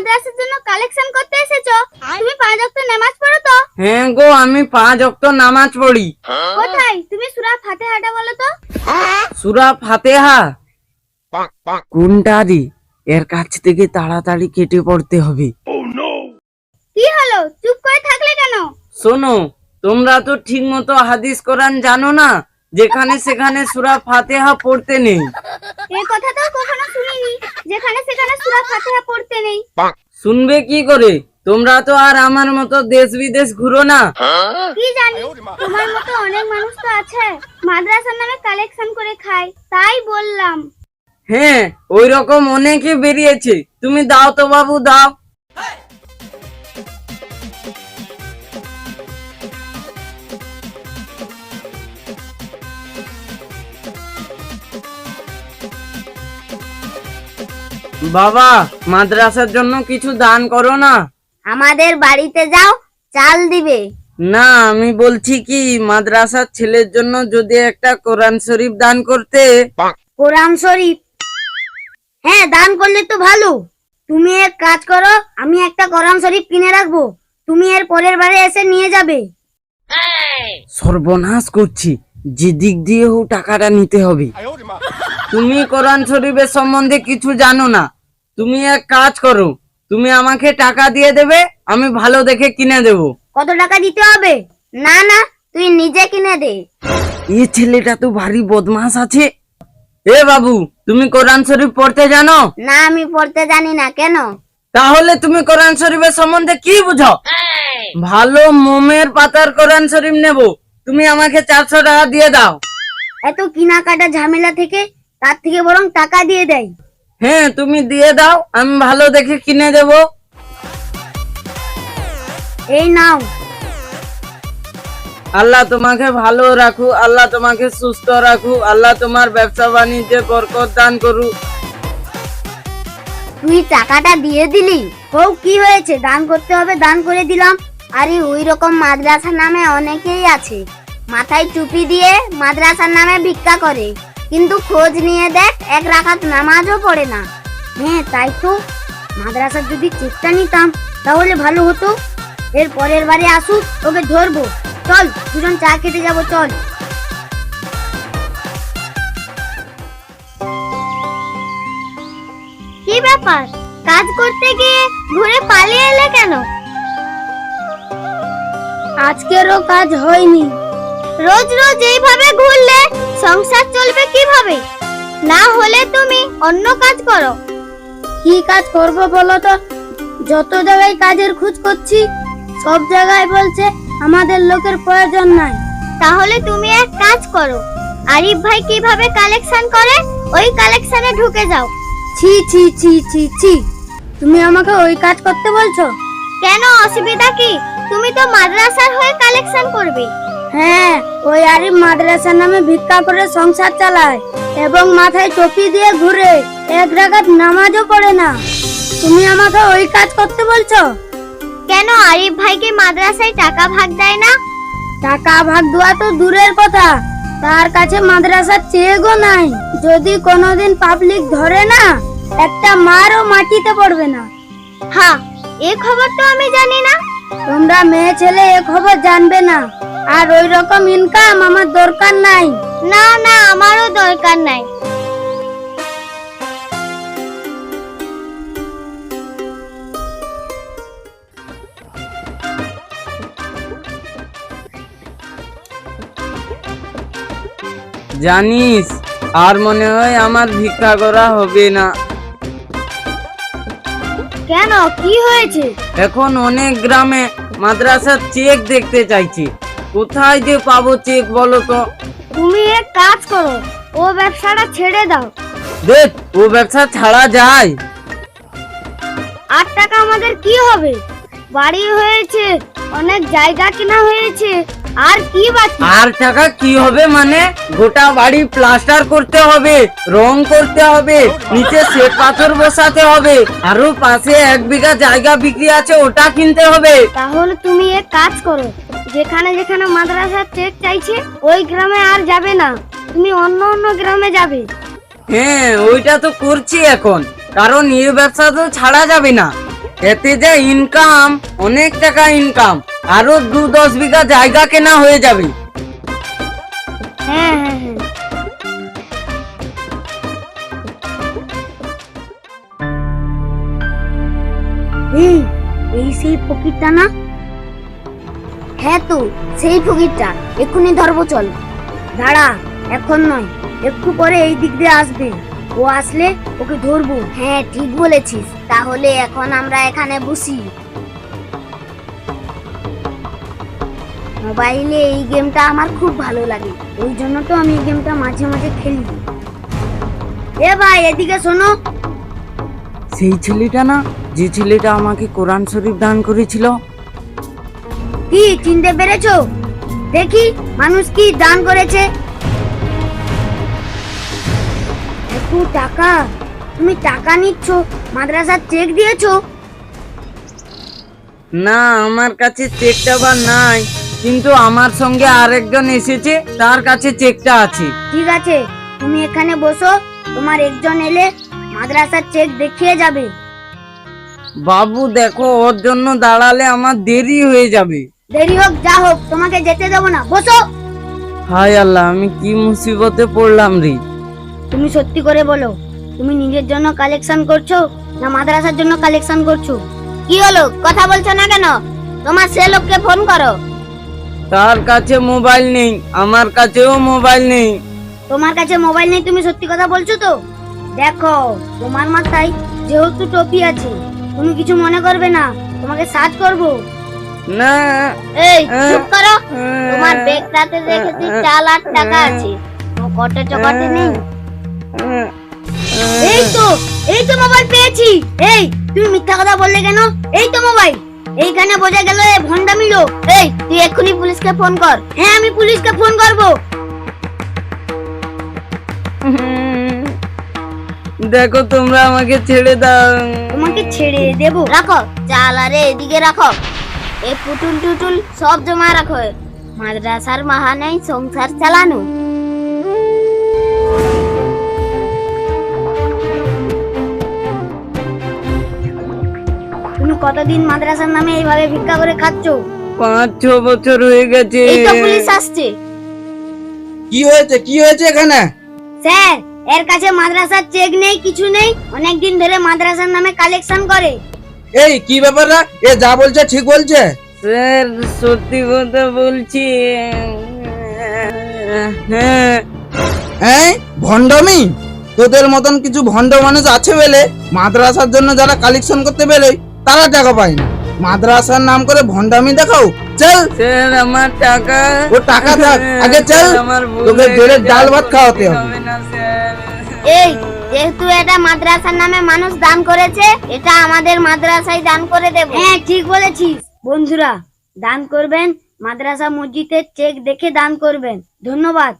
মাদ্রাসার জন্য কালেকশন করতে এসেছ? তুমি পাঁচ ওয়াক্ত নামাজ পড়ো তো? হ্যাঁ গো আমি পাঁচ অক্ত নামাজ পড়ি। কোথায়? তুমি সূরা ফাতিহাটা বলো তো। সুরা ফাতেহা? কোনটা রে এর কাছ থেকে তাড়াতাড়ি কেটে পড়তে হবে। কি হলো? চুপ করে থাকলে কেন? শোনো তোমরা তো ঠিক মতো হাদিস কোরআন জানো না যেখানে সেখানে সুরা ফাতেহা পড়তে নেই। এই কথা তো কখনো শুনিনি। সূরা ফাতিহা পড়তে নেই। শুনবে কি করে? তোমরা তো আর আমার মতো দেশ বিদেশ ঘুরো না। কি জানি তোমার মতো অনেক মানুষ তো আছে। মাদ্রাসার নামে কালেকশন করে খায় তাই বললাম। হ্যাঁ ওই রকম অনেকে বেরিয়েছে। তুমি দাও তো বাবু দাও। বাবা মাদ্রাসার জন্য কিছু দান করো না। আমাদের বাড়িতে যাও চাল দিবে। না আমি বলছি কি মাদ্রাসার ছেলের জন্য যদি একটা কোরআন শরীফ দান করতে। কোরআন শরীফ? হ্যাঁ দান করলে তো ভালো। তুমি এক কাজ করো আমি একটা কোরআন শরীফ কিনে রাখব। তুমি এর পরের বারে এসে নিয়ে যাবে। সর্বনাশ করছি যে দিক দিয়ে হোক টাকাটা নিতে হবে। তুমি কোরআন শরীফের সম্বন্ধে কিছু জানো না। তুমি এক কাজ করো তুমি আমাকে টাকা দিয়ে দেবে আমি ভালো দেখে কিনে দেব। কত টাকা দিতে হবে? না না তুই নিজে কিনে দে। এই ছেলেটা তো ভারী বদমাস আছে। এ বাবু তুমি কোরআন শরীফ পড়তে জানো? না আমি পড়তে জানি না কেন? তাহলে তুমি কোরআন শরীফের সম্বন্ধে কি বুঝো? ভালো মোমের পাতার কোরআন শরীফ নেব। তুমি আমাকে চারশো টাকা দিয়ে দাও। এত কেনাকাটা ঝামেলা থেকে তার থেকে বরং টাকা দিয়ে দেয়। হ্যাঁ তুমি দিয়ে দাও আমি ভালো দেখে কিনে দেব। এই নাও। আল্লাহ তোমাকে ভালো রাখু আল্লাহ তোমাকে সুস্থ রাখু আল্লাহ তোমার ব্যবসা বাণিজ্যে বরকত দান করু তুই টাকাটা দিয়ে দিলি হোক কি হয়েছে? দান করতে হবে দান করে দিলাম। আরে ওই রকম মাদ্রাসা নামে অনেকেই আছে। মাথায় টুপি দিয়ে মাদ্রাসার নামে ভিক্ষা করে। কিন্তু খোঁজ নিয়ে দেখ এক রাখাত নামাজও পড়ে না। হ্যাঁ তাই তো। মাদ্রাসার যদি চেষ্টা নিতাম তাহলে ভালো হতো। এর পরের বারে আসুক ওকে ধরবো। চল দুজন চা খেতে যাব চল। কি ব্যাপার? কাজ করতে গিয়ে ঘুরে পালিয়ে এলে কেন? আজকেরও কাজ হয়নি। রোজ রোজ এইভাবে ঘুরলে সংসার চলবে কীভাবে? না হলে তুমি অন্য কাজ করো। কি কাজ করব বলো তো? যত জায়গায় কাজের খোঁজ করছি সব জায়গায় বলছে আমাদের লোকের প্রয়োজন নাই। তাহলে তুমি এক কাজ করো। আরিফ ভাই কীভাবে কালেকশন করে ওই কালেকশনে ঢুকে যাও। ছি ছি ছি ছি ছি। তুমি আমাকে ওই কাজ করতে বলছো? কেন অসুবিধা কি? তুমি তো মাদ্রাসার হয়ে কালেকশন করবে। হ্যাঁ ওই আরিফ মাদ্রাসা নামে ভিক্ষা করে সংসার চালায় এবং মাথায় টুপি দিয়ে ঘুরে এক রাগাত নামাজও পড়ে না। তুমি আমাকে ওই কাজ করতে বলছো? কেন আরিফ ভাইকে মাদ্রাসায় টাকা ভাগ দেয় না? টাকা ভাগ দেওয়া তো দূরের কথা তার কাছে মাদ্রাসার চেয়েগো নাই। যদি কোনোদিন পাবলিক ধরে না একটা মারও মাটিতে পড়বে না। হ্যাঁ এ খবর তো আমি জানি না। তোমরা মেয়ে ছেলে এ খবর জানবে না। আর ওই রকম ইনকাম আমার দরকার নাই। না না আমারও দরকার নাই। জানিস আর মনে হয় আমার ভিক্ষা করা হবে না। কেন? কি হয়েছে? এখন অনেক গ্রামে মাদ্রাসার চেক দেখতে চাইছি। কোথায় যে পাবো চেক বলো তো? তুমি এক কাজ করো ও ব্যবসাটা ছেড়ে দাও। দেখ ও ব্যবসা ছাড়া যায়। আট টাকা আমাদের কি হবে? বাড়ি হয়েছে অনেক জায়গা কেনা হয়েছে আর কি বাকি? আর টাকা কি হবে মানে? গোটা বাড়ি প্লাস্টার করতে হবে রং করতে হবে নিচে শ্বেত পাথর বসাতে হবে আরও পাশে এক বিঘা জায়গা বিক্রি আছে ওটা কিনতে হবে। তাহলে তুমি এক কাজ করো যেখানে যেখানে মাদ্রাসার চেক চাইছে ওই গ্রামে আর যাবে না। তুমি অন্য অন্য গ্রামে যাবে। হ্যাঁ ওইটা তো করছি এখন। কারণ এই ব্যবসা তো ছাড়া যাবে না। এতে যে ইনকাম অনেক টাকা ইনকাম আরও দু দশ বিঘা জায়গা কেনা হয়ে যাবে। হ্যাঁ হ্যাঁ হ্যাঁ। এই সেই ফকিরটা না? হ্যাঁ তো, সেই ফকিরটা, এক্ষুনি ধরবো চল। দাঁড়া, এখন নয়, একটু পরে এই দিক দিয়ে আসবে। ও আসলে ওকে ধরবো। হ্যাঁ ঠিক বলেছিস, তাহলে এখন আমরা এখানে বসি। মোবাইলে এই গেমটা আমার খুব ভালো লাগে ওই জন্য তো আমি এই গেমটা মাঝে মাঝে খেলি। এ ভাই, এদিকে শোনো। সেই ছেলেটা না, যে ছেলেটা আমাকে কোরআন শরীফ দান করেছিল কি চিনতে পেরেছ? দেখি মানুষ কি দান করেছে? এত টাকা। তুমি টাকা নিচ্ছ মাদ্রাসার চেক দিয়েছ? না আমার কাছে চেকটা বা নাই। কিন্তু আমার সঙ্গে আরেকজন এসেছে তার কাছে চেকটা আছে। ঠিক আছে তুমি এখানে বসো তোমার একজন এলে মাদ্রাসার চেক দেখিয়ে যাবে। বাবু দেখো ওর জন্য দাঁড়ালে আমার দেরি হয়ে যাবে। দেরি হোক যা হোক তোমাকে যেতে দেবো না। বসো। হায় আল্লাহ আমি কি মুসিবতে পড়লাম রে। তুমি সত্যি করে বলো তুমি নিজের জন্য কালেকশন করছ না মাদ্রাসার জন্য কালেকশন করছ? কি হলো? কথা বলছো না কেন? তোমার সে লোককে ফোন করো। তার কাছে মোবাইল নেই? আমার কাছেও মোবাইল নেই। তোমার কাছে মোবাইল নেই তুমি সত্যি কথা বলছো তো? দেখো তোমার মাথায় যেহেতু টপি আছে তুমি কিছু মনে করবে না তোমাকে সার্চ করব। না। এই। চুপ করো। তোমার ব্যাগটাতে দেখেছি চার লাখ টাকা আছে। কটে চকটে নেই? এই তো এই তো মোবাইল পেয়েছি। এই তুমি মিথ্যা কথা বললে কেন? এই তো মোবাইল। এইখানে বোঝা গেল এ ভন্ডামি লোক এই তুই এক্ষুনি পুলিশকে ফোন কর। হ্যাঁ আমি পুলিশকে ফোন করব। দেখো তোমরা আমাকে ছেড়ে দাও। তোমাকে ছেড়ে দেব। রাখো চাল আরে এদিকে রাখো। এই পুতুল টুতুল সব জমা রাখো। মাদ্রাসার মাহানাই সংসার চালানো। তুমি কতদিন মাদ্রাসার নামে এইভাবে ভিক্ষা করে খাচ্ছো? পাঁচ ছ বছর হয়ে গেছে। এই তো পুলিশ আসছে। কি হয়েছে? কি হয়েছে এখানে? স্যার এর কাছে মাদ্রাসার চেক নেই কিছু নেই। অনেক দিন ধরে মাদ্রাসার নামে কালেকশন করে। এই কি ব্যাপার রা? এ যা বলছে ঠিক বলছে? স্যার সত্যি কথা বলছি। হ্যাঁ। হ্যাঁ ভণ্ডমি? তোদের মতন কিছু ভণ্ড মানুষ আছে বলে মাদ্রাসার জন্য যারা কালেকশন করতে বেরোয় তারা টাকা পায় না। মাদ্রাসার নাম করে ভণ্ডামি দেখাও। চল। স্যার আমার টাকা ও টাকা থাক। আগে চল। আমার তোকে হয়ে ডাল ভাত খাওয়াতে হবে। এই যেহেতু এটা মাদ্রাসার নামে মানুষ দান করেছে, এটা আমাদের মাদ্রাসায় দান করে দেব। হ্যাঁ ঠিক বলেছিস। বন্ধুরা, দান করবেন, মাদ্রাসা মসজিদের চেক দেখে দান করবেন। ধন্যবাদ।